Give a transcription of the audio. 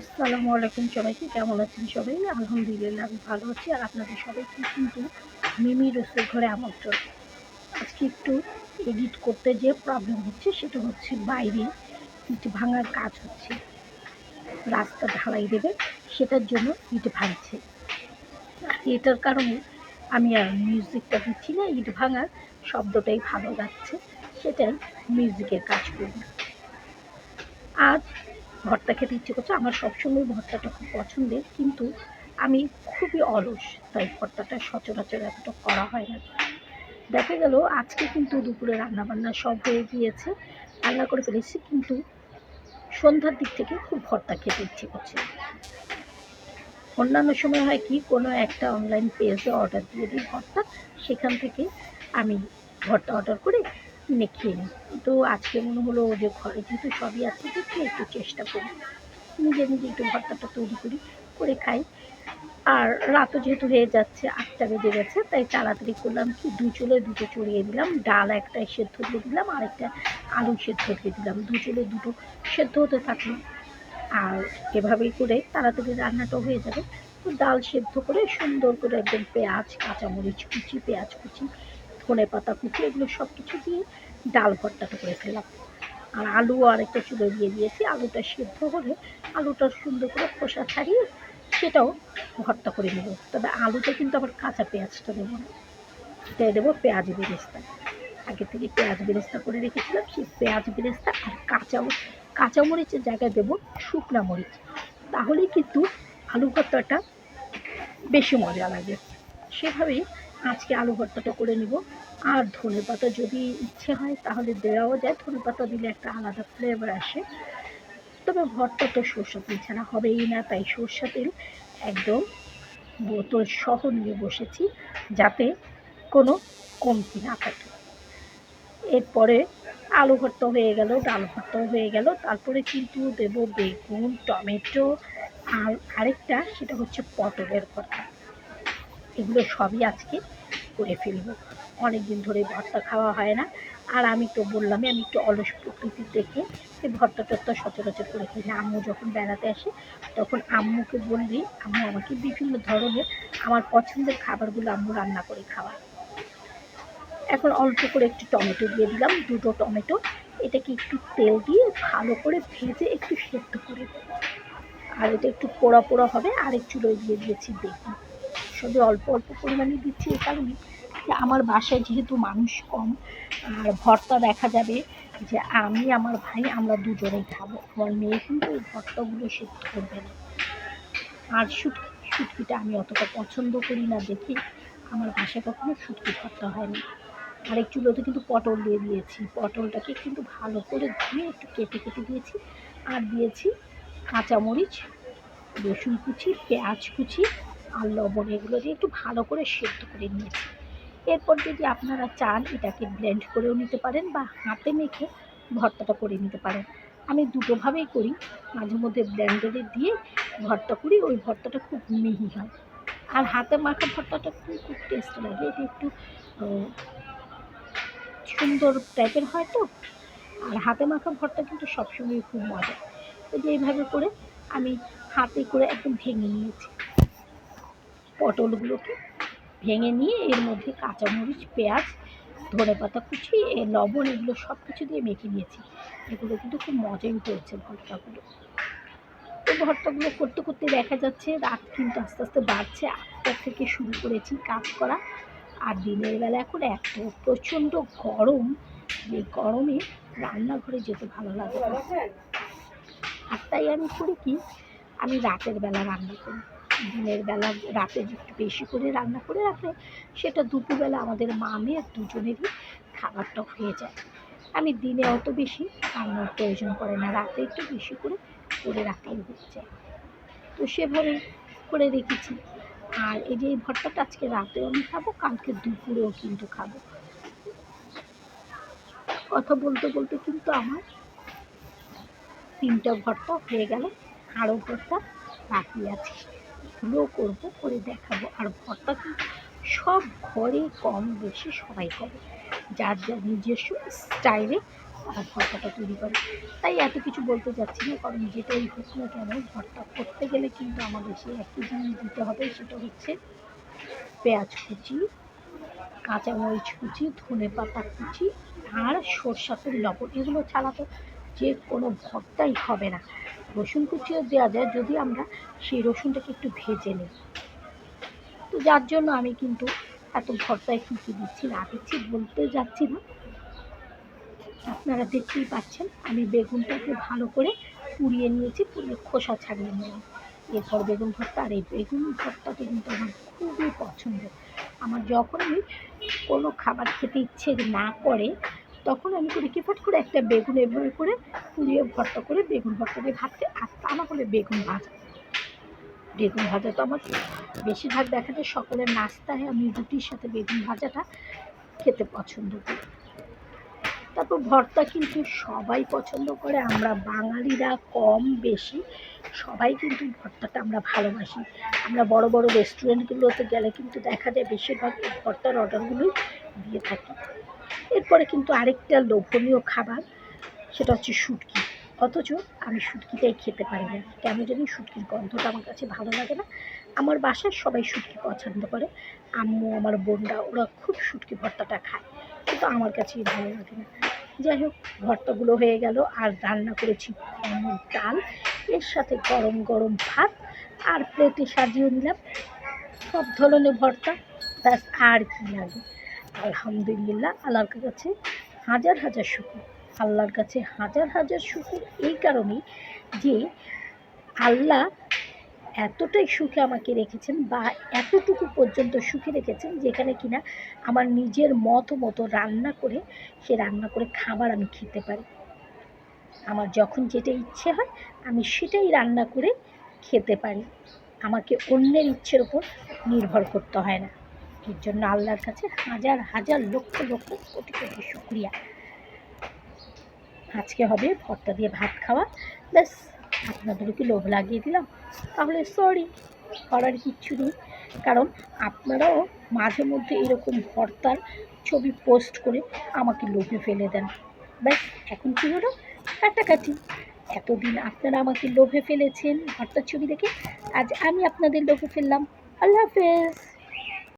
আসসালামু আলাইকুম সবাইকে, কেমন আছেন সবাই? আলহামদুলিল্লাহ আমি ভালো আছি আর আপনাদের সবাইকে কিন্তু মিমি রসের ঘরে আমন্ত্রণ। আজকে একটু এডিট করতে যে প্রবলেম হচ্ছে সেটা হচ্ছে বাইরে ইট ভাঙার কাজ হচ্ছে। রাস্তা ঢালাই দেবে, সেটার জন্য ইট ভাঙছে। এটার কারণে আমি আর মিউজিকটা দিচ্ছি না, ইট ভাঙার শব্দটাই ভালো লাগছে, সেটাই মিউজিকের কাজ করব। আজ ভর্তা খেতে ইচ্ছে করছে, আমার সবসময় ভর্তাটা খুব পছন্দের, কিন্তু আমি খুবই অলস, তাই ভর্তাটা সচরাচর এতটা করা হয় না। দেখা গেল আজকে কিন্তু দুপুরে রান্নাবান্না সব হয়ে গিয়েছে, রান্না করে ফেলেছি, কিন্তু সন্ধ্যার দিক থেকে খুব ভর্তা খেতে ইচ্ছে করছে। অন্যান্য সময় হয় কি, কোনো একটা অনলাইন পেজে অর্ডার দিয়ে দিই ভর্তা, সেখান থেকে আমি ভর্তা অর্ডার করে কিনে খেয়ে নিই তো আজকে মনে হলো যে ঘরে যেহেতু সবই আছে দেখি একটু চেষ্টা করি। নিজে নিজে একটু ভর্তাটা তৈরি করি, করে খাই। আর রাতও যেহেতু হয়ে যাচ্ছে, আটটা বেজে গেছে, তাই তাড়াতাড়ি করলাম কি, দু চুলে দুটো চড়িয়ে দিলাম, ডাল একটা সেদ্ধ দিয়ে দিলাম, আর একটা আলু সেদ্ধ দিয়ে দিলাম। দু চুলে দুটো সেদ্ধ হতে থাকল। আর এভাবেই করে তাড়াতাড়ি রান্নাটা হয়ে যাবে। তো ডাল সেদ্ধ করে সুন্দর করে একদম পেঁয়াজ, কাঁচামরিচ কুচি, পেঁয়াজ কুচি ধনে পাতা কুচি, এগুলো সব কিছু দিয়ে ডাল ভর্তাটা করে ফেললাম। আর আলু আর একটা চুলো দিয়ে দিয়েছি। আলুটা সেদ্ধ হলে আলুটা সুন্দর করে খোসা ছাড়িয়ে সেটাও ভর্তা করে নেব। তবে আলুটা কিন্তু আবার কাঁচা পেঁয়াজটা দেবো না। এটাই দেবো পেঁয়াজ বেরেস্তা। আগে থেকে পেঁয়াজ বেরেস্তা করে রেখেছিলাম। সেই পেঁয়াজ বেরেস্তা আর কাঁচা কাঁচামরিচের জায়গায় দেবো শুকনা মরিচ। তাহলেই কিন্তু আলু ভর্তাটা বেশি মজা লাগে। সেভাবেই আজকে আলু ভর্তাটা করে নিব। আর ধনে পাতা যদি ইচ্ছে হয় তাহলে দেওয়াও যায়। ধনে পাতা দিলে একটা আলাদা ফ্লেভার আসে। তবে ভর্তা তো সর্ষা তেল ছাড়া হবেই না, তাই সর্ষা তেল একদম বোতল সহ নিয়ে বসেছি যাতে কোনো কমতি না থাকে। এরপরে আলু ভর্তা হয়ে গেল, ডাল ভর্তাও হয়ে গেল। তারপরে কিন্তু দেব বেগুন, টমেটো আর আরেকটা, সেটা হচ্ছে পটলের ভর্তা। এগুলো সবই আজকে করে ফেলব। অনেক দিন ধরে ভর্তা খাওয়া হয় না। আর আমি তো বললামই, আমি একটু অলস প্রকৃতির দেখে এই ভর্তা টর্তা সচরাচর করে খাই না। আম্মু যখন বেড়াতে আসে, তখন আম্মুকে বললি আম্মু আমাকে বিভিন্ন ধরনের আমার পছন্দের খাবারগুলো আম্মু রান্না করে খাওয়ায়। এখন অল্প করে একটু টমেটো দিয়ে দিলাম, দুটো টমেটো। এটাকে একটু তেল দিয়ে ভালো করে ভেজে একটু সেদ্ধ করে দেবো আর এটা একটু পোড়া পোড়া হবে, আর একটু চুলোয় দিয়ে দিয়েছি বেগুন। সবই অল্প অল্প পরিমাণে দিচ্ছি এই কারণে যে আমার বাসায় যেহেতু মানুষ কম, আর ভর্তা দেখা যাবে যে আমি, আমার ভাই, আমরা দুজনেই খাব। আমার মেয়ে কিন্তু এই ভর্তাগুলো সেদ্ধ করবে না। আর শুটকি শুটকিটা আমি অতটা পছন্দ করি না দেখে আমার বাসায় কখনো শুটকি ভর্তা হয়নি। আরেক চুলোতে কিন্তু পটল দিয়ে দিয়েছি। পটলটাকে কিন্তু ভালো করে ধুয়ে একটু কেটে কেটে দিয়েছি। আর দিয়েছি কাঁচামরিচ, রসুন কুচি, পেঁয়াজ কুচি আর লবণ এগুলো দিয়ে একটু ভালো করে সেদ্ধ করে নিয়েছি। এরপর যদি আপনারা চান, এটাকে ব্লেন্ড করেও নিতে পারেন বা হাতে মেখে ভর্তাটা করে নিতে পারেন। আমি দুটোভাবেই করি। মাঝে মধ্যে ব্লেন্ডারে দিয়ে ভর্তা করি, ওই ভর্তাটা খুব মিহি হয়। আর হাতে মাখা ভর্তাটা খুব খুব টেস্ট লাগে। এটা একটু সুন্দর টাইপের হয় তো। আর হাতে মাখা ভর্তা কিন্তু সবসময় খুব মজা। তো এইভাবে করে আমি হাতে করে একদম ভেঙে নিয়েছি। পটলগুলোকে ভেঙে নিয়ে এর মধ্যে কাঁচামরিচ, পেঁয়াজ ধনে পাতা কুচি লবণ এগুলো সব কিছু দিয়ে মেখে নিয়েছি। এগুলো কিন্তু খুব মজাই হয়েছে ভর্তাগুলো। তো ভর্তাগুলো করতে করতে দেখা যাচ্ছে রাত কিন্তু আস্তে আস্তে বাড়ছে। আটটার থেকে শুরু করেছি কাজ করা। আর দিনের বেলা এখন এত প্রচণ্ড গরম যে গরমে রান্নাঘরে যেতে ভালো লাগে আর তাই আমি করি কি, আমি রাতের বেলা রান্না করি। দিনের বেলা রাতে একটু বেশি করে রান্না করে রাখলে সেটা দুপুরবেলা আমাদের মা মেয়ের দুজনেরই খাবারটা হয়ে যায়। আমি দিনে অত বেশি রান্নার প্রয়োজন পড়ে না, রাতে একটু বেশি করে করে রাখলেই হয়ে যায়। তো সেভাবে করে রেখেছি। আর এই যে এই আজকে রাতেও আমি খাব, কালকে দুপুরেও কিন্তু খাব। কথা বলতে বলতে কিন্তু আমার তিনটা ভর্তা হয়ে গেল, আরও ভর্তা বাকি আছে। এগুলোও করব, করে দেখাবো। আর ভর্তা কিন্তু সব ঘরে কম বেশি সবাই করে। যার যার নিজস্ব স্টাইলে আর ভর্তাটা তৈরি করে। তাই এত কিছু বলতে যাচ্ছি না, কারণ যেটাই হোক না কেন ভর্তা করতে গেলে কিন্তু আমাদের সেই একই জিনিস দিতে হবে, সেটা হচ্ছে পেঁয়াজ কুচি, কাঁচামরিচ কুচি, ধনে পাতা কুচি, আর সরষাতের লবণ। এগুলো ছাড়া তো যে কোনো ভর্তাই হবে না। রসুন কুচিও দেওয়া যায়, যদি আমরা সেই রসুনটাকে একটু ভেজে নিই। তো যার জন্য আমি কিন্তু এত ভর্তায় কী কী দিচ্ছি না দিচ্ছি বলতে যাচ্ছি না। আপনারা দেখতেই পাচ্ছেন, আমি বেগুনটাকে ভালো করে পুড়িয়ে নিয়েছি, পুড়িয়ে খোসা ছাড়িয়ে নিলাম। এরপর বেগুন ভর্তা, আর এই বেগুন ভর্তাটা কিন্তু আমার খুবই পছন্দ আমার যখন আমি কোনো খাবার খেতে ইচ্ছে না করে তখন আমি করি কি, ফট করে একটা বেগুন এভাবে করে পুড়িয়ে ভর্তা করে বেগুন ভর্তা দিয়ে ভাত খাই আর তা না হলে বেগুন ভাজা। বেগুন ভাজা তো আমার বেশিরভাগ দেখা যায় সকলের নাস্তায় আমি রুটির সাথে বেগুন ভাজাটা খেতে পছন্দ করি। তারপর ভর্তা কিন্তু সবাই পছন্দ করে, আমরা বাঙালিরা কম বেশি, সবাই কিন্তু ভর্তাটা আমরা ভালোবাসি। আমরা বড় বড় রেস্টুরেন্টগুলোতে গেলে কিন্তু দেখা যায় বেশিরভাগ ভর্তার অর্ডারগুলোই দিয়ে থাকি। এরপরে কিন্তু আরেকটা লোভনীয় খাবার, সেটা হচ্ছে শুটকি। অথচ আমি শুটকিটাই খেতে পারি না। কেন জানি শুটকির গন্ধটা আমার কাছে ভালো লাগে না। আমার বাসায় সবাই শুটকি পছন্দ করে। আম্মু, আমার বোনরা, ওরা খুব শুটকি ভর্তাটা খায়। কিন্তু আমার কাছেই ভালো লাগে না। যাই হোক, ভর্তাগুলো হয়ে গেল। আর রান্না করেছি অমুক ডাল। এর সাথে গরম গরম ভাত। আর প্লেটে সাজিয়ে নিলাম। সব ধরনের ভর্তা। ব্যাস, আর কি লাগে। আলহামদুলিল্লাহ, আল্লাহর কাছে হাজার হাজার শুকুর। আল্লাহর কাছে হাজার হাজার শুকুর এই কারণেই যে আল্লাহ এতটাই সুখে আমাকে রেখেছেন বা এতটুকু পর্যন্ত সুখে রেখেছেন যেখানে কিনা আমার নিজের মত মতো রান্না করে, সে রান্না করে খাবার আমি খেতে পারি। আমার যখন যেটা ইচ্ছে হয়, আমি সেটাই রান্না করে খেতে পারি। আমাকে অন্যের ইচ্ছের উপর নির্ভর করতে হয় না। এর জন্য আল্লাহর কাছে হাজার হাজার লক্ষ লক্ষ কোটি কোটি শুক্রিয়া। আজকে হবে ভর্তা দিয়ে ভাত খাওয়া। ব্যাস, আপনাদেরকে লোভ লাগিয়ে দিলাম। তাহলে সরি করার কিচ্ছু নেই। কারণ আপনারাও মাঝে মধ্যে এরকম ভর্তার ছবি পোস্ট করে আমাকে লোভে ফেলে দেন। ব্যাস, এখন কী হলো? কাটাকাটি। এতদিন আপনারা আমাকে লোভে ফেলেছেন ভর্তার ছবি দেখে। আজ আমি আপনাদের লোভে ফেললাম। আল্লাহ হাফেজ।